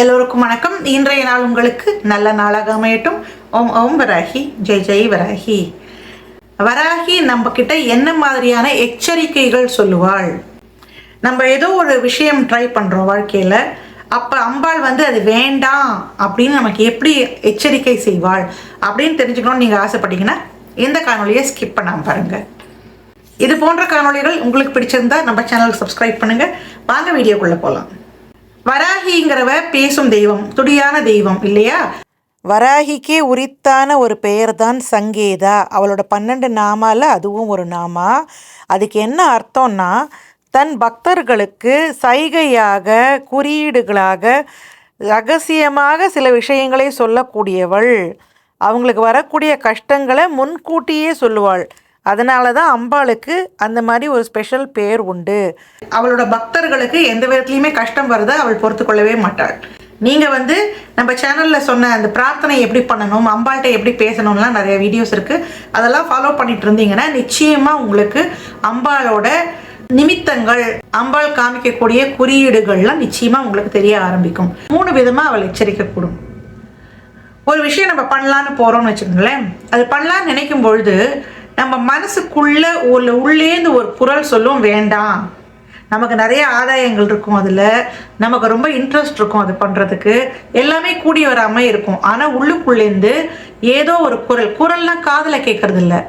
எல்லோருக்கும் வணக்கம். இன்றைய நாள் உங்களுக்கு நல்ல நாளாக அமையட்டும். ஓம் ஓம் வராகி. ஜெய் ஜெய் வராகி. வராகி நம்ம கிட்ட என்ன மாதிரியான எச்சரிக்கைகள் சொல்லுவாள்? நம்ம ஏதோ ஒரு விஷயம் ட்ரை பண்ணுறோம் வாழ்க்கையில். அப்போ அம்பாள் வந்து அது வேண்டாம் அப்படின்னு நமக்கு எப்படி எச்சரிக்கை செய்வாள் அப்படின்னு தெரிஞ்சுக்கணும்னு நீங்கள் ஆசைப்பட்டீங்கன்னா இந்த காணொலியை ஸ்கிப் பண்ணாமல் பாருங்கள் இது போன்ற காணொலிகள் உங்களுக்கு பிடிச்சிருந்தா நம்ம சேனலுக்கு சப்ஸ்கிரைப் பண்ணுங்க. வாங்க வீடியோக்குள்ள போகலாம் வராகிங்கிறவ பேசும் தெய்வம் துடியான தெய்வம் இல்லையா? வராகிக்கே உரித்தான ஒரு பெயர் தான் சங்கேதா. அவளோட பன்னெண்டு நாமால அதுவும் ஒரு நாமா. அதுக்கு என்ன அர்த்தம்னா தன் பக்தர்களுக்கு சைகையாக குறியீடுகளாக ரகசியமாக சில விஷயங்களை சொல்லக்கூடியவள். அவங்களுக்கு வரக்கூடிய கஷ்டங்களை முன்கூட்டியே சொல்லுவாள். அதனால தான் அம்பாளுக்கு அந்த மாதிரி ஒரு ஸ்பெஷல் பேர் உண்டு. அவளோட பக்தர்களுக்கு எந்த விதத்துலையுமே கஷ்டம் வருதா அவள் பொறுத்து கொள்ளவே மாட்டாள். நீங்கள் வந்து நம்ம சேனலில் சொன்ன அந்த பிரார்த்தனை எப்படி பண்ணணும் அம்பாள்கிட்ட எப்படி பேசணும்லாம் நிறைய வீடியோஸ் இருக்குது அதெல்லாம் ஃபாலோ பண்ணிட்டு இருந்தீங்கன்னா நிச்சயமாக உங்களுக்கு அம்பாளோட நிமித்தங்கள் அம்பாள் காமிக்கக்கூடிய குறியீடுகள்லாம் நிச்சயமாக உங்களுக்கு தெரிய ஆரம்பிக்கும். மூணு விதமாக அவள் எச்சரிக்கக்கூடும். ஒரு விஷயம் நம்ம பண்ணலான்னு போகிறோம்னு வச்சுக்கோங்களேன். அது பண்ணலான்னு நினைக்கும் பொழுது நம்ம மனசுக்குள்ளே உள்ள உள்ளேந்து ஒரு குரல் சொல்லும் வேண்டாம். நமக்கு நிறைய ஆதாயங்கள் இருக்கும் அதில். நமக்கு ரொம்ப இன்ட்ரெஸ்ட் இருக்கும் அது பண்ணுறதுக்கு எல்லாமே கூடி வராமல் இருக்கும். ஆனால் உள்ளுக்குள்ளேருந்து ஏதோ ஒரு குரல். குரல்லாம் காதில் கேட்கறது இல்லை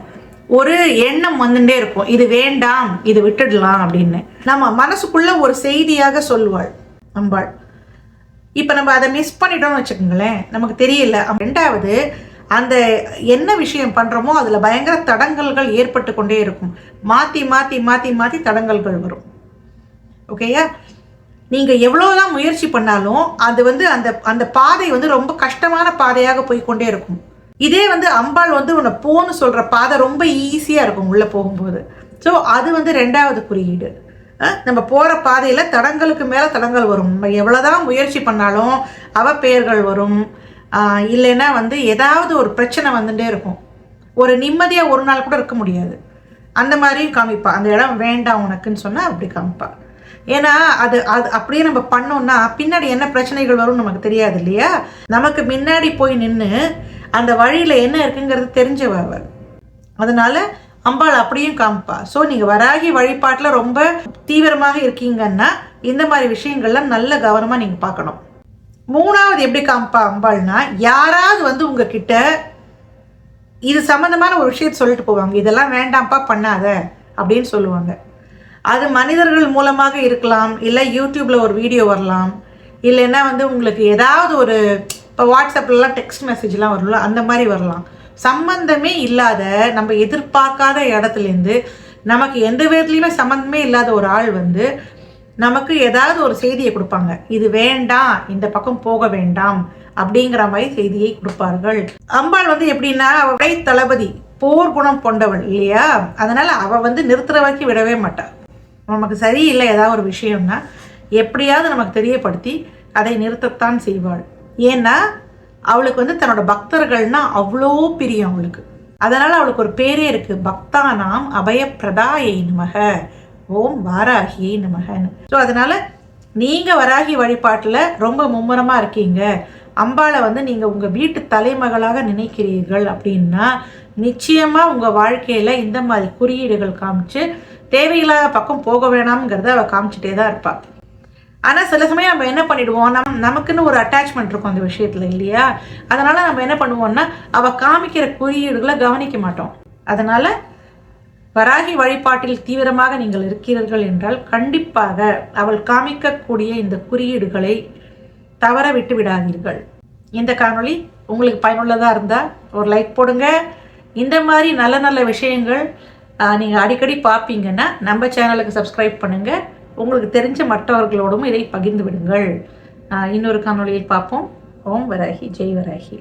ஒரு எண்ணம் வந்துட்டே இருக்கும். இது வேண்டாம் இது விட்டுடலாம் அப்படின்னு. நம்ம மனசுக்குள்ள ஒரு செய்தியாக சொல்லுவாள் நம்பாள். இப்போ நம்ம அதை மிஸ் பண்ணிட்டோம்னு வச்சுக்கோங்களேன். நமக்கு தெரியல. ரெண்டாவது அந்த என்ன விஷயம் பண்ணுறோமோ அதில் பயங்கர தடங்கல்கள் ஏற்பட்டு கொண்டே இருக்கும். மாற்றி மாற்றி மாற்றி மாற்றி தடங்கல்கள் வரும். ஓகேயா நீங்கள் எவ்வளோதான் முயற்சி பண்ணாலும் அது வந்து அந்த அந்த பாதை வந்து ரொம்ப கஷ்டமான பாதையாக போய்க்கொண்டே இருக்கும். இதே வந்து அம்பாள் வந்து உன்னை போன்னு சொல்கிற பாதை ரொம்ப ஈஸியாக இருக்கும் உள்ளே போகும்போது. ஸோ அது வந்து ரெண்டாவது குறியீடு. நம்ம போகிற பாதையில் தடங்களுக்கு மேலே தடங்கள் வரும். நம்ம எவ்வளோதான் முயற்சி பண்ணாலும் அவப்பெயர்கள் வரும். இல்லைன்னா வந்து ஏதாவது ஒரு பிரச்சனை வந்துட்டே இருக்கும். ஒரு நிம்மதியாக ஒரு நாள் கூட இருக்க முடியாது. அந்த மாதிரியும் காமிப்பா. அந்த இடம் வேண்டாம் உனக்குன்னு சொன்னால் அப்படி காமிப்பா. ஏன்னா அது அது அப்படியே நம்ம பண்ணோம்னா பின்னாடி என்ன பிரச்சனைகள் வரும்னு நமக்கு தெரியாது இல்லையா? நமக்கு முன்னாடி போய் நின்று அந்த வழியில் என்ன இருக்குங்கிறது தெரிஞ்சவ அவர் அதனால அம்பாள் அப்படியும் காமிப்பா. ஸோ நீங்கள் வராகி வழிபாட்டில் ரொம்ப தீவிரமாக இருக்கீங்கன்னா இந்த மாதிரி விஷயங்கள்லாம் நல்ல கவனமாக நீங்கள் பார்க்கணும். மூணாவது எப்படி காமிப்பா அம்பாள்னா யாராவது வந்து உங்ககிட்ட இது சம்மந்தமான ஒரு விஷயத்தை சொல்லிட்டு போவாங்க. இதெல்லாம் வேண்டாம்ப்பா பண்ணாத அப்படின்னு சொல்லுவாங்க. அது மனிதர்கள் மூலமாக இருக்கலாம் இல்லை யூடியூப்பில் ஒரு வீடியோ வரலாம் இல்லைன்னா வந்து உங்களுக்கு ஏதாவது ஒரு இப்போ வாட்ஸ்அப்லலாம் டெக்ஸ்ட் மெசேஜ்லாம் வரும்ல அந்த மாதிரி வரலாம். சம்பந்தமே இல்லாத நம்ம எதிர்பார்க்காத இடத்துலேருந்து நமக்கு எந்த விதத்துலையுமே சம்மந்தமே இல்லாத ஒரு ஆள் வந்து நமக்கு ஏதாவது ஒரு செய்தியை கொடுப்பாங்க. இது வேண்டாம் இந்த பக்கம் போக வேண்டாம் அப்படிங்கிற மாதிரி செய்தியை கொடுப்பார்கள். அம்பாள் வந்து எப்படின்னா அவளை தளபதி போர் குணம் கொண்டவள் இல்லையா? அதனால அவ வந்து நிறுத்துற வரைக்கும் விடவே மாட்டாள் நமக்கு சரியில்லை ஏதாவது ஒரு விஷயம்னா எப்படியாவது நமக்கு தெரியப்படுத்தி அதை நிறுத்தத்தான் செய்வாள். ஏன்னா அவளுக்கு வந்து தன்னோட பக்தர்கள்னா அவ்வளோ பிரியம் அவளுக்கு. அதனால் அவளுக்கு ஒரு பேரே இருக்கு. பக்தானாம் அபயப்பிரதாயை நமக. ஓம் வாராகியை நமகன்னு ஸோ அதனால் நீங்கள் வராகி வழிபாட்டில் ரொம்ப மும்முரமாக இருக்கீங்க. அம்பாளை வந்து நீங்கள் உங்கள் வீட்டு தலைமகளாக நினைக்கிறீர்கள் அப்படின்னா நிச்சயமாக உங்கள் வாழ்க்கையில் இந்த மாதிரி குறியீடுகள் காமிச்சு தேவையில்லாத பக்கம் போக வேணாம்ங்கிறத அவள் காமிச்சிட்டே தான் இருப்பாள் ஆனால் சில சமயம் நம்ம என்ன பண்ணிடுவோம்? நம் நமக்குன்னு ஒரு அட்டாச்மெண்ட் இருக்கும் அந்த விஷயத்தில் இல்லையா? அதனால் நம்ம என்ன பண்ணுவோம்னா அவள் காமிக்கிற குறியீடுகளை கவனிக்க மாட்டோம். அதனால் வராகி வழிபாட்டில் தீவிரமாக நீங்கள் இருக்கிறீர்கள் என்றால் கண்டிப்பாக அவள் காமிக்கக்கூடிய இந்த குறியீடுகளை தவற விட்டு விடாதீர்கள். இந்த காணொளி உங்களுக்கு பயனுள்ளதாக இருந்தால் ஒரு லைக் போடுங்க. இந்த மாதிரி நல்ல நல்ல விஷயங்கள் நீங்கள் அடிக்கடி பார்ப்பீங்கன்னா நம்ம சேனலுக்கு சப்ஸ்கிரைப் பண்ணுங்கள் உங்களுக்கு தெரிஞ்ச மற்றவர்களோடும் இதை பகிர்ந்து விடுங்கள். இன்னொரு காணொலியில் பார்ப்போம். ஓம் வராகி ஜெய் வராகி.